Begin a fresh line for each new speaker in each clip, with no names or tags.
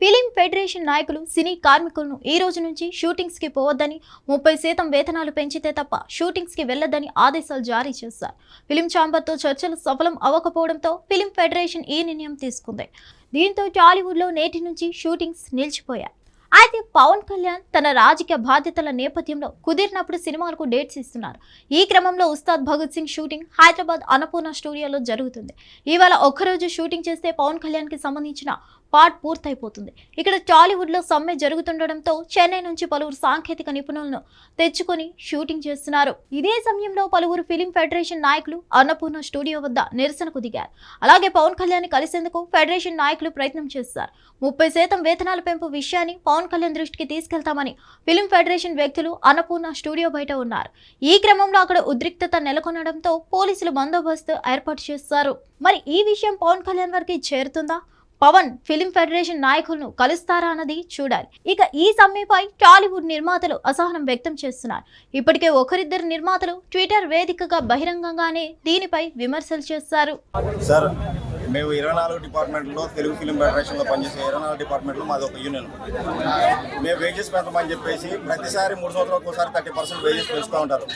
Film federation నాయకులు సినీ కార్మికులను ఈ రోజు నుంచి షూటింగ్స్కి పోవద్దని ముప్పై శాతం వేతనాలు పెంచితే తప్ప షూటింగ్స్కి వెళ్ళొద్దని ఆదేశాలు జారీ చేశారు. ఫిలిం ఛాంబర్తో చర్చలు సఫలం అవ్వకపోవడంతో ఫిలిం ఫెడరేషన్ ఈ నిర్ణయం తీసుకుంది. దీంతో టాలీవుడ్లో నేటి నుంచి షూటింగ్స్ నిలిచిపోయాయి. అయితే పవన్ కళ్యాణ్ తన రాజకీయ బాధ్యతల నేపథ్యంలో కుదిరినప్పుడు సినిమాలకు డేట్స్ ఇస్తున్నారు. ఈ క్రమంలో ఉస్తాద్ భగత్ సింగ్ షూటింగ్ హైదరాబాద్ అన్నపూర్ణ స్టూడియోలో జరుగుతుంది. ఇవాళ ఒక్కరోజు షూటింగ్ చేస్తే పవన్ కళ్యాణ్కి సంబంధించిన పార్ట్ పూర్తయిపోతుంది. ఇక్కడ టాలీవుడ్లో సమ్మె జరుగుతుండడంతో చెన్నై నుంచి పలువురు సాంకేతిక నిపుణులను తెచ్చుకొని షూటింగ్ చేస్తున్నారు. ఇదే సమయంలో పలువురు ఫిలిం ఫెడరేషన్ నాయకులు అన్నపూర్ణ స్టూడియో వద్ద నిరసనకు దిగారు. అలాగే పవన్ కళ్యాణ్ కలిసేందుకు ఫెడరేషన్ నాయకులు ప్రయత్నం చేస్తారు. ముప్పై శాతం వేతనాల పెంపు విషయాన్ని పవన్ కళ్యాణ్ దృష్టికి తీసుకెళ్తామని ఫిలిం ఫెడరేషన్ వ్యక్తులు అన్నపూర్ణ స్టూడియో బయట ఉన్నారు. ఈ క్రమంలో అక్కడ ఉద్రిక్తత నెలకొనడంతో పోలీసులు బందోబస్తు ఏర్పాటు చేస్తారు. మరి ఈ విషయం పవన్ కళ్యాణ్ వారికి చేరుతుందా? పవన్ ఫిలిం ఫెడరేషన్ నాయకులను కలుస్తారా అన్నది చూడాలి. ఇక ఈ సమ్మెపై టాలీవుడ్ నిర్మాతలు అసహనం వ్యక్తం చేస్తున్నారు. ఇప్పటికే ఒకరిద్దరు నిర్మాతలు ట్విట్టర్ వేదికగా బహిరంగంగానే దీనిపై విమర్శలు చేస్తారు.
మేము ఇరవై నాలుగు డిపార్ట్మెంట్లో తెలుగు ఫిలిం ఫెడరేషన్లో పనిచేసే ఇరవై నాలుగు డిపార్ట్మెంట్లో మాది ఒక యూనియన్. మేము వేజెస్ పెంచమని చెప్పేసి ప్రతిసారి మూడు సంవత్సరాలకు ఒకసారి థర్టీ పర్సెంట్ వేజెస్ పెంచుతూ ఉంటారు.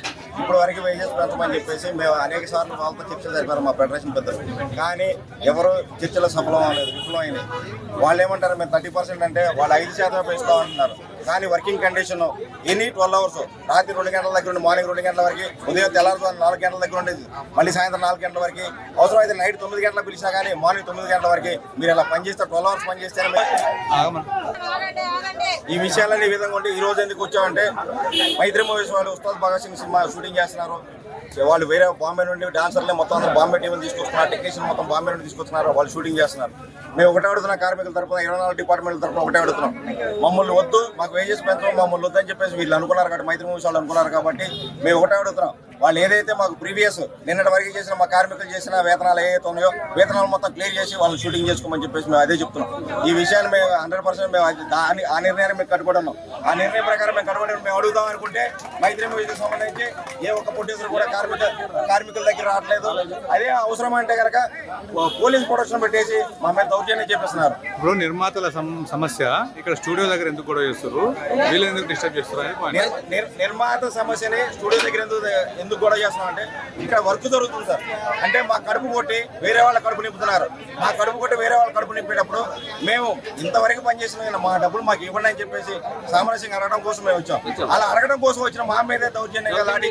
ఇప్పుడు వరకు వేజెస్ పెంచమని చెప్పేసి మేము అనేక సార్లు వాళ్ళతో చర్చలు జరిపారు మా ఫెడరేషన్ పెద్దలు. కానీ ఎవరు చర్చలో సఫలం అవ్వలేదు విఫలం వాళ్ళు ఏమంటారు మేము థర్టీ పర్సెంట్ అంటే వాళ్ళు ఐదు శాతమే పెంచుతామంటున్నారు కానీ working condition any twelve hours రాత్రి రెండు గంటల దగ్గర నుండి మార్నింగ్ రెండు గంటల వరకు ఉదయం తెల్లారుజాము నాలుగు గంటల దగ్గర ఉండేది. మళ్ళీ సాయంత్రం నాలుగు గంటల వరకు. అవసరం అయితే నైట్ తొమ్మిది గంటలకు పిలిచినా కానీ మార్నింగ్ తొమ్మిది గంటల వరకు మీరు ఇలా పనిచేస్తే ట్వెల్వ్ అవర్స్ పనిచేస్తే ఈ విషయాలన్నీ ఈ విధంగా ఉంటే ఈ రోజు ఎందుకు వచ్చామంటే మైత్రి మూవీస్ వాళ్ళు ఉస్తాద్ భగత్ సింగ్ సినిమా షూటింగ్ చేస్తున్నారు. వాళ్ళు వేరే బాంబే నుండి డాన్సర్లే మొత్తం అందరూ బాంబే టీం తీసుకొస్తున్నారు టెక్నీషియన్ మొత్తం బాంబే నుండి తీసుకొస్తున్నారు వాళ్ళు షూటింగ్ చేస్తున్నారు. మేము ఒకటే అడుగుతున్నాం కార్మికుల తరపున ఇరవై నాలుగు డిపార్ట్మెంట్ల తరఫున ఒకటే అడుగుతున్నాం. మమ్మల్ని వద్దు మాకు వేజెస్ పెంచడం మమ్మల్ని వద్దని చెప్పేసి వీళ్ళు అనుకున్నారు కాబట్టి మైత్రి మూవీస్ వాళ్ళు అనుకున్నారు కాబట్టి మేము ఒకటే అడుగుతున్నాం. వాళ్ళు ఏదైతే మాకు ప్రీవియస్ నిన్నటి వరకు చేసిన మా కార్మికులు చేసిన వేతనాలు ఏవైతే ఉన్నాయో వేతనాలు మొత్తం క్లియర్ చేసి వాళ్ళు షూటింగ్ చేసుకోమని చెప్పేసి మేము అదే చెప్తున్నాం. ఈ విషయాన్ని మేము హండ్రెడ్ పర్సెంట్ మేము దాని ఆ నిర్ణయాన్ని మేము కట్టుబడి ఆ నిర్ణయం ప్రకారం మేము కట్టుబడి మేము అడుగుదాం అనుకుంటే మైత్రి మూవీస్కి సంబంధించి ఏ ఒక్క ప్రొడ్యూసర్ కూడా కార్మిక కార్మికుల దగ్గర రావట్లేదు. అదే అవసరం అంటే కనుక పోలీస్ ప్రొటెక్షన్ పెట్టేసి మా మీద దౌర్జన్యం చేపిస్తున్నారు.
ఇప్పుడు నిర్మాతల సమ- సమస్య. ఇక్కడ స్టూడియో దగ్గర ఎందుకు గొడవ చేస్తారు వీళ్ళు ఎందుకు డిస్టర్బ్ చేస్తారు
నిర్మాత సమస్యని స్టూడియో దగ్గర ఎందుకు ఎందుకు గొడవ చేస్తున్నాం అంటే ఇక్కడ వర్క్ జరుగుతుంది సార్. అంటే మా కడుపు కొట్టి వేరే వాళ్ళ కడుపు నింపుతున్నారు. మా కడుపు కొట్టి వేరే వాళ్ళ కడుపు నింపేటప్పుడు మేము ఇంతవరకు పనిచేసిన మా డబ్బులు మాకు ఇవ్వండి అని చెప్పేసి సామరస్యంగా అడగడం కోసం మేము వచ్చాం. అలా అడగడం కోసం వచ్చిన మా మీదే దౌర్జన్యంగా లాఠీ